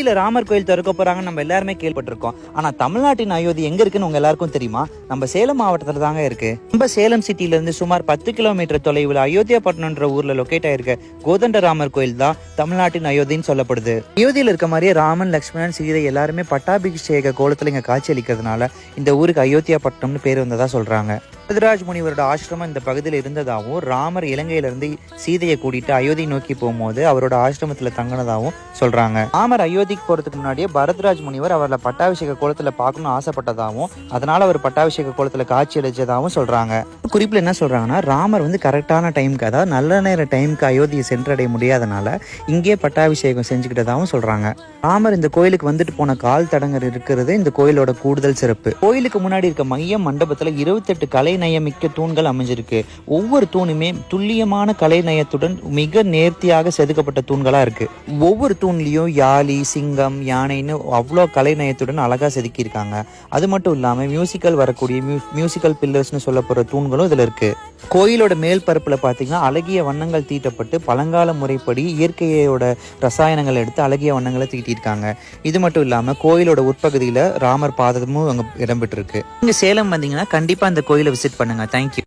அயோத்தியில ராமர் கோயில் திறக்க போறாங்க நம்ம எல்லாருமே கேள்விப்பட்டிருக்கோம். ஆனா தமிழ்நாட்டின் அயோத்தி எங்க இருக்குன்னு உங்க எல்லாருக்கும் தெரியுமா? நம்ம சேலம் மாவட்டத்துல தாங்க இருக்கு. நம்ம சேலம் சிட்டில இருந்து சுமார் பத்து கிலோமீட்டர் தொலைவில் அயோத்தியாப்பட்டினம்ன்ற ஊர்ல லொக்கேட் ஆயிருக்க கோதண்ட ராமர் கோயில் தான் தமிழ்நாட்டின் அயோத்தின்னு சொல்லப்படுது. அயோத்தியில இருக்க மாதிரியே ராமன் லக்ஷ்மணன் சீதை எல்லாருமே பட்டாபிஷேக கோலத்துல இங்க காட்சி அளிக்கிறதுனால இந்த ஊருக்கு அயோத்தியாப்பட்டினம்னு பேர் வந்ததா சொல்றாங்க. பரதராஜ் முனிவரோட ஆசிரமம் இந்த பகுதியில் இருந்ததாகவும் ராமர் இலங்கையிலிருந்து சீதையை கூட்டிட்டு அயோத்தி நோக்கி போகும்போது அவரோட ஆசிரமத்தில் தங்கினதாகவும் சொல்றாங்க. ராமர் அயோத்திக்கு போறதுக்கு முன்னாடியே பரத்ராஜ் முனிவர் அவரில் பட்டாபிஷேக கோலத்தில் பார்க்கணும்னு ஆசைப்பட்டதாகவும் அதனால அவர் பட்டாபிஷேக கோலத்தில் காட்சி அளிச்சதாகவும் சொல்றாங்க. குறிப்பில் என்ன சொல்றாங்கன்னா ராமர் வந்து கரெக்டான டைம்க்கு அதாவது நல்ல நேர டைம்க்கு அயோத்தியை சென்றடைய முடியாதனால இங்கே பட்டாபிஷேகம் செஞ்சுக்கிட்டதாகவும் சொல்றாங்க. ராமர் இந்த கோயிலுக்கு வந்துட்டு போன கால் தடங்கர் இருக்கிறது இந்த கோயிலோட கூடுதல் சிறப்பு. கோயிலுக்கு முன்னாடி இருக்க மைய மண்டபத்தில் இருபத்தெட்டு கலை நயமிக்க தூண்கள் அமைஞ்சிருக்கு. ஒவ்வொரு தூணுமே துல்லியமான கலை நயத்துடன் மிக நேர்த்தியாக செதுக்கப்பட்ட தூண்களா இருக்கு. ஒவ்வொரு தூண்லயும் யாழி சிங்கம் யானைன்னு அவ்வளோ கலை நயத்துடன் அழகா செதுக்கியிருக்காங்க. அது மட்டும் இல்லாம மியூசிக்கல் வரக்கூடிய மியூசிக்கல் பில்லர்ஸ்னு சொல்ல போற தூண்களும் இதுல இருக்கு. கோயிலோட மேல் பரப்புல பாத்தீங்கன்னா அழகிய வண்ணங்கள் தீட்டப்பட்டு பழங்கால முறைப்படி இயற்கையோட ரசாயனங்கள் எடுத்து அழகிய வண்ணங்களை தீட்டியிருக்காங்க. இது மட்டும் இல்லாம கோயிலோட உட்பகுதியில ராமர் பாதமும் அங்க இடம்பெற்றிருக்கு. நீங்க சேலம் வந்தீங்கன்னா கண்டிப்பா அந்த கோயிலை விசிட் பண்ணுங்க. தேங்க்யூ